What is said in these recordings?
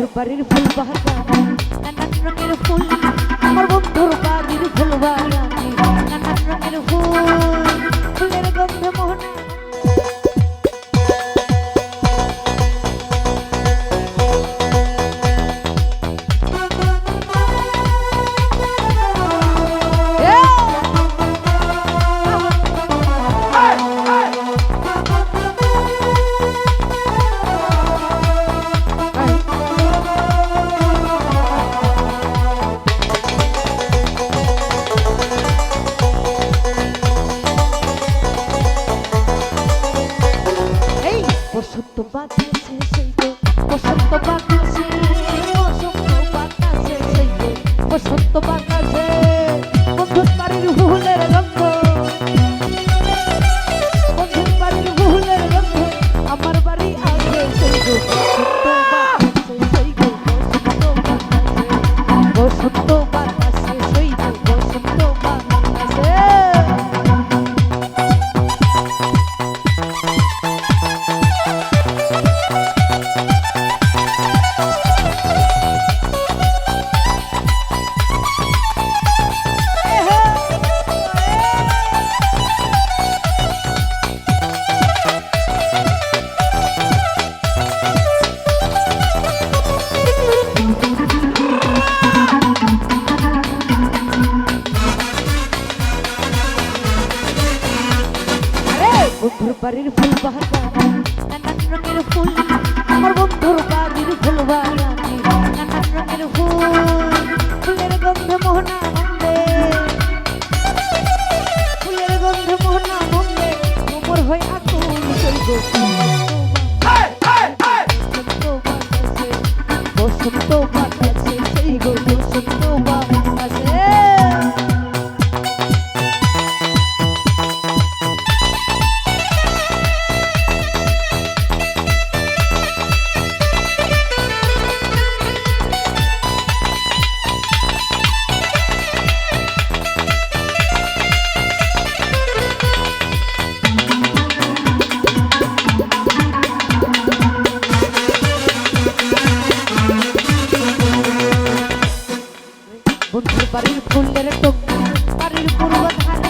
বন্ধুর বাড়ির ফুল বাগান নানান রঙের ফুল, আমার বন্ধুর বাড়ির ফুল বাগান নানান রঙের ফুল, ফুলের গন্ধে মোহনা। বসন্ত বাতাসে সেই গো বসন্ত বাড়ির ফুল বাগান নানান রঙের ফুল আমার বন্ধুর বাড়ির ফুল বাগানে নানান রঙের ফুল ফুলের গন্ধে মোহনা আনন্দে ফুলের গন্ধে মোহনা আনন্দে কোমর হয়ে আকুল চলব বসন্ত বাতাসে সেই গো বসন্ত বন্ধুর বাড়ির ফুলের টুকরা বাড়ির পূর্ব ধারে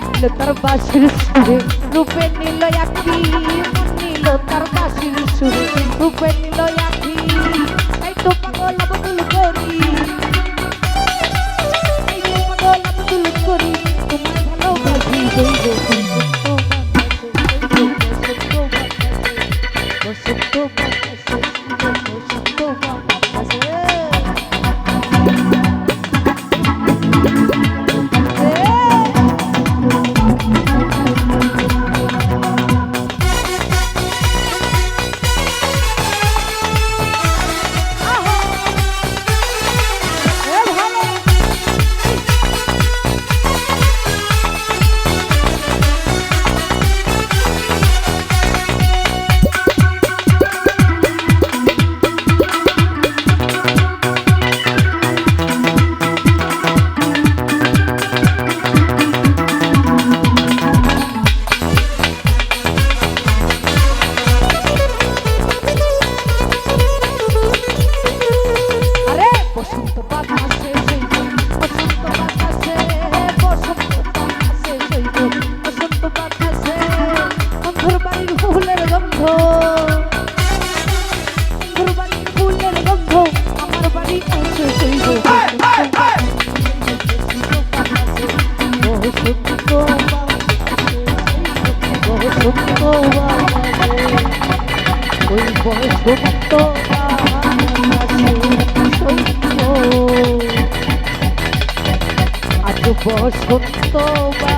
মনিল তার বাসির সুরে, রূপে নিল আখি, মনিল তার বাসির সুরে, রূপে নিল আখি, এই তো পাগল আবদুল করি। এই ফুলের গন্ধ আমার বাড়ি আছে সৈন্য আজ বসন্ত বা